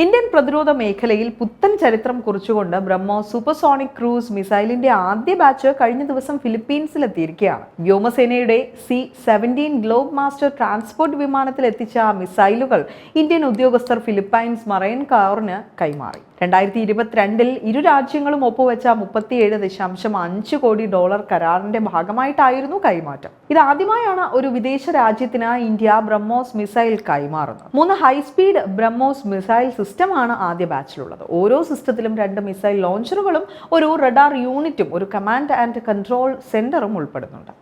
Indian പ്രതിരോധ മേഖലയിൽ പുത്തൻ ചരിത്രം കുറിച്ചുകൊണ്ട് ബ്രഹ്മോ സൂപ്പർസോണിക് ക്രൂസ് മിസൈലിന്റെ ആദ്യ ബാച്ച് കഴിഞ്ഞ ദിവസം ഫിലിപ്പീൻസിലെത്തിയിരിക്കുകയാണ്. വ്യോമസേനയുടെ C seventeen Globemaster transport വിമാനത്തിൽ എത്തിച്ച മിസൈലുകൾ ഇന്ത്യൻ ഉദ്യോഗസ്ഥർ ഫിലിപ്പൈൻസ് മറൈൻ കാറിന് കൈമാറി. രണ്ടായിരത്തി ഇരുപത്തിരണ്ടിൽ ഇരു രാജ്യങ്ങളും ഒപ്പുവെച്ച മുപ്പത്തിയേഴ് ദശാംശം അഞ്ച് കോടി ഡോളർ കരാറിന്റെ ഭാഗമായിട്ടായിരുന്നു കൈമാറ്റം. ഇതാദ്യമായാണ് ഒരു വിദേശ രാജ്യത്തിന് ഇന്ത്യ ബ്രഹ്മോസ് മിസൈൽ കൈമാറുന്നത്. മൂന്ന് ഹൈസ്പീഡ് ബ്രഹ്മോസ് മിസൈൽ സിസ്റ്റമാണ് ആദ്യ ബാച്ചിലുള്ളത് ഓരോ സിസ്റ്റത്തിലും രണ്ട് മിസൈൽ ലോഞ്ചറുകളും ഒരു റഡാർ യൂണിറ്റും ഒരു കമാൻഡ് ആൻഡ് കൺട്രോൾ സെന്ററും ഉൾപ്പെടുന്നുണ്ട്.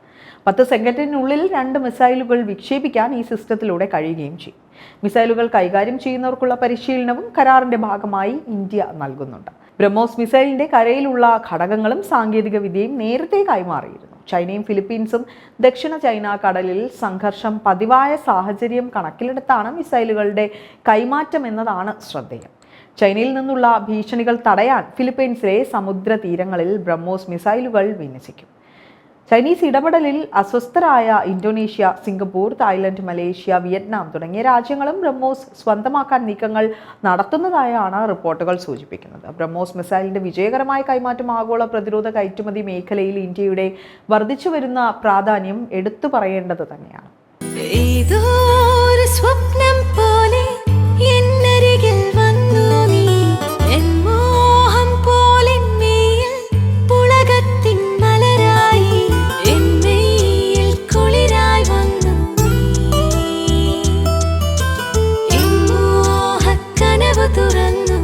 പത്ത് സെക്കൻഡിനുള്ളിൽ രണ്ട് മിസൈലുകൾ വിക്ഷേപിക്കാൻ ഈ സിസ്റ്റത്തിലൂടെ കഴിയുകയും ചെയ്യും. മിസൈലുകൾ കൈകാര്യം ചെയ്യുന്നവർക്കുള്ള പരിശീലനവും കരാറിന്റെ ഭാഗമായി ഇന്ത്യ നൽകുന്നുണ്ട്. ബ്രഹ്മോസ് മിസൈലിന്റെ കരയിലുള്ള ഘടകങ്ങളും സാങ്കേതിക വിദ്യയും നേരത്തെ കൈമാറിയിരുന്നു. ചൈനയും ഫിലിപ്പീൻസും ദക്ഷിണ ചൈന കടലിൽ സംഘർഷം പതിവായ സാഹചര്യം കണക്കിലെടുത്താണ് മിസൈലുകളുടെ കൈമാറ്റം എന്നതാണ് ശ്രദ്ധേയം. ചൈനയിൽ നിന്നുള്ള ഭീഷണികൾ തടയാൻ ഫിലിപ്പീൻസിലെ സമുദ്ര തീരങ്ങളിൽ ബ്രഹ്മോസ് മിസൈലുകൾ വിന്യസിക്കും. ചൈനീസ് ഇടപെടലിൽ അസ്വസ്ഥരായ Indonesia Singapore Thailand Malaysia Vietnam തുടങ്ങിയ രാജ്യങ്ങളും ബ്രഹ്മോസ് സ്വന്തമാക്കാൻ നീക്കങ്ങൾ നടത്തുന്നതായാണ് റിപ്പോർട്ടുകൾ സൂചിപ്പിക്കുന്നത്. ബ്രഹ്മോസ് മിസൈലിന്റെ വിജയകരമായ കൈമാറ്റം ആഗോള പ്രതിരോധ കയറ്റുമതി മേഖലയിൽ ഇന്ത്യയുടെ വർദ്ധിച്ചു വരുന്ന പ്രാധാന്യം എടുത്തു പറയേണ്ടത് തന്നെയാണ്. തുറന്നു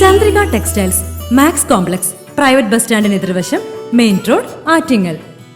Chandrika textiles Max complex private bus സ്റ്റാൻഡിന് എതിർവശം മെയിൻ റോഡ് ആറ്റിങ്ങൽ.